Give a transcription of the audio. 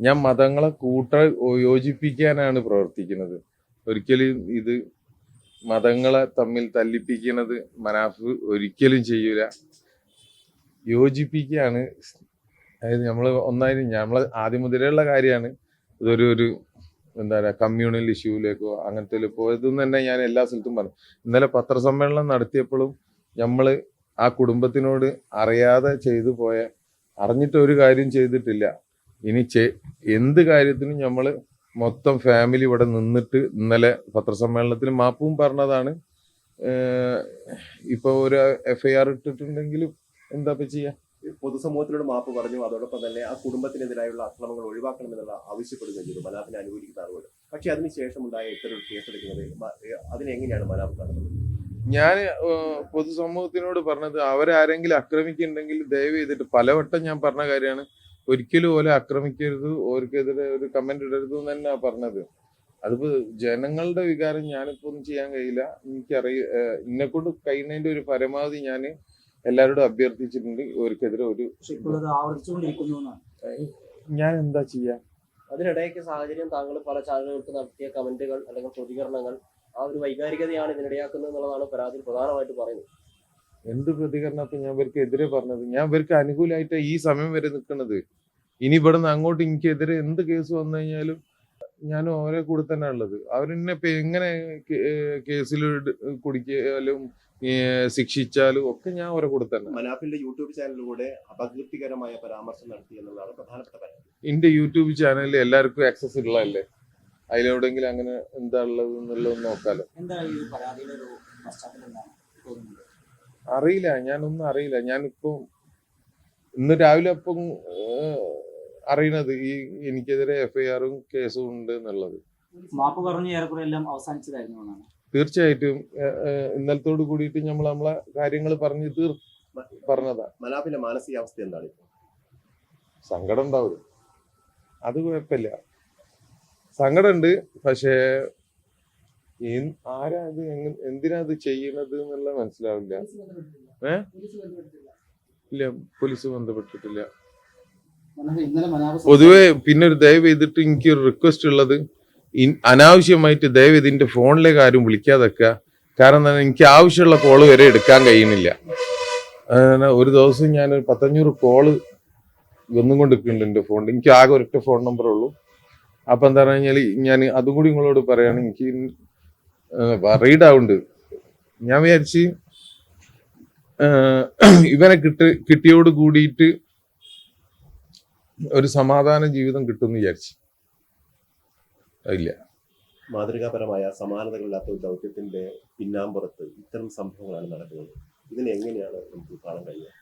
ഞാൻ മതങ്ങളെ കൂട്ട യോജിപ്പിക്കാനാണ് പ്രവർത്തിക്കുന്നത്. ഒരിക്കലും ഇത് മതങ്ങളെ തമ്മിൽ തല്ലിപ്പിക്കുന്നത് മനാഫ് ഒരിക്കലും ചെയ്യൂല. യോജിപ്പിക്കുകയാണ് അതായത് നമ്മൾ ഒന്നായി നമ്മൾ ആദ്യം മുതലുള്ള കാര്യമാണ്. ഇതൊരു ഒരു എന്താ പറയുക കമ്മ്യൂണൽ ഇഷ്യൂവിലേക്കോ അങ്ങനത്തെ പോയതെന്ന് തന്നെ ഞാൻ എല്ലാ സ്ഥലത്തും പറഞ്ഞു. ഇന്നലെ പത്രസമ്മേളനം നടത്തിയപ്പോഴും നമ്മൾ ആ കുടുംബത്തിനോട് അറിയാതെ ചെയ്തു പോയ അറിഞ്ഞിട്ട് ഒരു കാര്യം ചെയ്തിട്ടില്ല. ഇനി എന്ത് കാര്യത്തിനും നമ്മൾ മൊത്തം ഫാമിലി ഇവിടെ നിന്നിട്ട് ഇന്നലെ പത്രസമ്മേളനത്തിൽ മാപ്പും പറഞ്ഞതാണ്. ഇപ്പൊ ഒരു എഫ് ഐ ആർ ഇട്ടിട്ടുണ്ടെങ്കിലും എന്താ ഇപ്പൊ ചെയ്യാ? പൊതുസമൂഹത്തിനോട് മാപ്പ് പറഞ്ഞു അതോടൊപ്പം തന്നെ ആ കുടുംബത്തിനെതിരായുള്ള അക്രമങ്ങൾ ഒഴിവാക്കണമെന്നുള്ള ആവശ്യപ്പെടുകയും ചെയ്തു. മനാഫിനെ അനുകൂലിക്കുന്ന ആളുകൾ പക്ഷേ അതിനുശേഷം ഉണ്ടായ ഇത്തരം കേസെടുക്കുന്നത് അതിനെങ്ങനെയാണ് മനാഫ് കാണുന്നത്? ഞാൻ പൊതുസമൂഹത്തിനോട് പറഞ്ഞത് അവരാരെങ്കിലും ആക്രമിക്കുന്നുണ്ടെങ്കിൽ ദയവ് ചെയ്തിട്ട് പലവട്ടം ഞാൻ പറഞ്ഞ കാര്യമാണ്. ഒരിക്കലും ഓലെ ആക്രമിക്കരുത് ഓർക്കെതിരെ ഒരു കമന്റ് ഇടരുത് എന്ന് തന്നെ പറഞ്ഞത്. അതിപ്പോ ജനങ്ങളുടെ വികാരം ഞാനിപ്പോ ഒന്നും ചെയ്യാൻ കഴിയില്ല. എനിക്കറിയ എന്നെ കൊണ്ട് കഴിയുന്നതിന്റെ ഒരു പരമാവധി ഞാൻ എല്ലാവരോടും അഭ്യർത്ഥിച്ചിട്ടുണ്ട് ഓർക്കെതിരെ ഒരു ഞാൻ എന്താ ചെയ്യാ? അതിനിടയ്ക്ക് സാഹചര്യം താങ്കൾ പല ചാനലുകൾക്ക് നടത്തിയ കമന്റുകൾ അല്ലെങ്കിൽ പ്രതികരണങ്ങൾ ആ ഒരു വൈകാരികതയാണ് ഇതിനിടയാക്കുന്നത് എന്നുള്ളതാണ് പരാതിയിൽ പ്രധാനമായിട്ട് പറയുന്നത്. എന്ത് പ്രതികരണം അപ്പൊ ഞാൻ ഇവർക്ക് എതിരെ പറഞ്ഞത്? ഞാൻ ഇവർക്ക് അനുകൂലമായിട്ട് ഈ സമയം വരെ നിൽക്കുന്നത് ഇനി ഇവിടുന്ന് അങ്ങോട്ട് എനിക്കെതിരെ എന്ത് കേസ് വന്നു കഴിഞ്ഞാലും ഞാൻ അവരെ കൂടെ തന്നെ ഉള്ളത്. അവരെന്നെ ഇപ്പൊ എങ്ങനെ കേസിൽ കുടിക്കാലും ശിക്ഷിച്ചാലും ഒക്കെ ഞാൻ അവരെ കൂടെ തന്നെ. മനാഫിന്റെ യൂട്യൂബ് ചാനലിലൂടെ അപകീർത്തികരമായ പരാമർശം നടത്തി എന്നുള്ളതാണ് പ്രധാനപ്പെട്ട കാര്യം. എന്റെ യൂട്യൂബ് ചാനലിൽ എല്ലാവർക്കും ആക്സസ് ഉള്ളതല്ലേ? അതിലെവിടെങ്കിലും അങ്ങനെ എന്താ ഉള്ളത് എന്നുള്ളത് നോക്കാലോ. അറിയില്ല ഞാനൊന്നും അറിയില്ല. ഞാനിപ്പോ ഇന്ന് രാവിലെ അപ്പം അറിയണത് ഈ എനിക്കെതിരെ എഫ്ഐആറും കേസും ഉണ്ട് എന്നുള്ളത്. മാപ്പ് പറഞ്ഞ് ഏറെക്കുറെ എല്ലാം അവസാനിച്ചതായിരുന്നു എന്നാണ് തീർച്ചയായിട്ടും ഇന്നലത്തോട് കൂടിയിട്ട് നമ്മൾ നമ്മളെ കാര്യങ്ങൾ പറഞ്ഞ് തീർ പറഞ്ഞതാ. മാനസികാവസ്ഥ എന്താണ് സങ്കടം ഉണ്ടാവും. അത് കുഴപ്പമില്ല. സങ്കടമുണ്ട് പക്ഷേ ആരാ ഇത് എന്തിനാ ഇത് ചെയ്യണത് എന്നുള്ള മനസ്സിലാവില്ല. ഏ? ഇല്ല പോലീസ് ബന്ധപ്പെട്ടിട്ടില്ല. പൊതുവെ പിന്നെ ഒരു ദയവ് ചെയ്തിട്ട് എനിക്ക് ഒരു റിക്വസ്റ്റ് ഉള്ളത് അനാവശ്യമായിട്ട് ദയവ് ഇതിന്റെ ഫോണിലേക്ക് ആരും വിളിക്കാതെക്കുക. കാരണം എനിക്ക് ആവശ്യമുള്ള കോൾ വരെ എടുക്കാൻ കഴിയുന്നില്ല. ഒരു ദിവസം ഞാൻ ഒരു പത്തഞ്ഞൂറ് കോൾ ഒന്നും കൊണ്ട് നിൽക്കുന്നുണ്ട് എന്റെ ഫോണിൽ എനിക്ക് ആകെ ഒരൊറ്റ ഫോൺ നമ്പറേ ഉള്ളൂ. അപ്പൊ എന്താ പറഞ്ഞു കഴിഞ്ഞാൽ ഞാൻ അതും കൂടി നിങ്ങളോട് പറയാണ്. എനിക്ക് റീഡ് ആവുന്നുണ്ട്. ഞാൻ വിചാരിച്ച് ഇവനെ കിട്ടി കിട്ടിയോട് കൂടിയിട്ട് ഒരു സമാധാന ജീവിതം കിട്ടുമെന്ന് വിചാരിച്ചു. ഇല്ല മാതൃകാപരമായ സമാനതകളില്ലാത്ത ഒരു ദൗത്യത്തിന്റെ പിന്നാമ്പുറത്ത് ഇത്തരം സംഭവങ്ങളാണ് നടക്കുന്നത്. ഇതിനെങ്ങനെയാണ് നമുക്ക് കാണാൻ കഴിയുക?